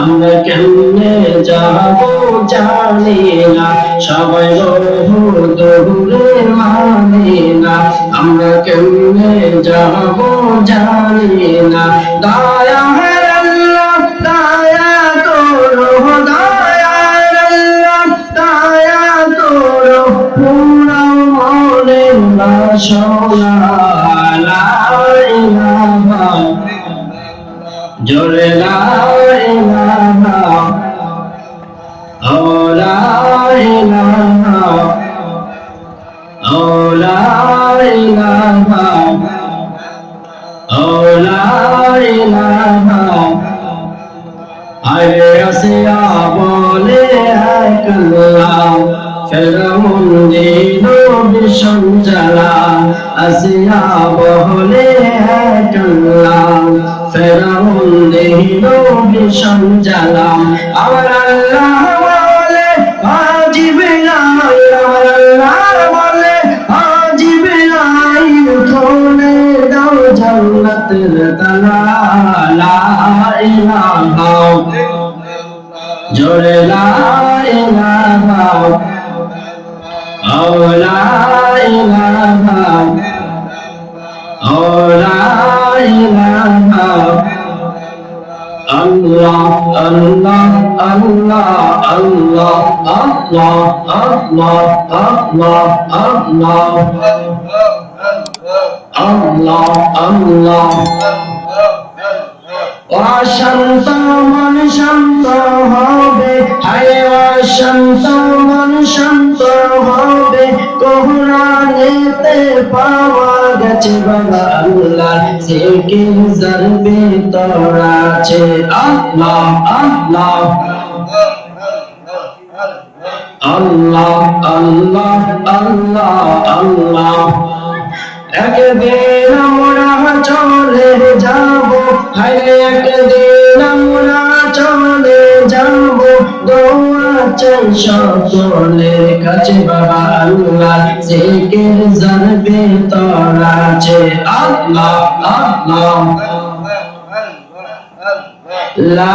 আমরা কেমনে যাব জানি না। সবাই বহু দূরে মদিনা আমরা কেমনে যাব জানি না। দয়া আল্লাহ আরে আসিয়া বলে একল্লাহ ফেরাউন দিল বিষম জ্বালা আসিয়া বলে একল্লাহ ফেরাউন জ্বালা আমার ইলাহা জোরে লা ইলাহা ও লা ইলাহা ও লা ইলাহা আল্লাহ আল্লাহ আল্লাহ আল্লাহ আল্লাহ আল্লাহ আল্লাহ আল্লাহ আল্লাহ আল্লাহ অশান্ত মন শান্ত হবে। হায় অশান্ত মন শান্ত হবে। কোরআনেতে পাওয়া গেছে বাবা আল্লাহ। সে কি জানবে তোরা আছে। আল্লাহ আল্লাহ। আল্লাহ আল্লাহ আল্লাহ আল্লাহ। একদিন আমরা চলে যাব। হায় একদিন আমরা চলে যাব। দোয়া চাই সকলের কাছে বাবা আল্লাহ জিকির কে জানবে তোর আছে। আল্লাহ আল্লাহ। লা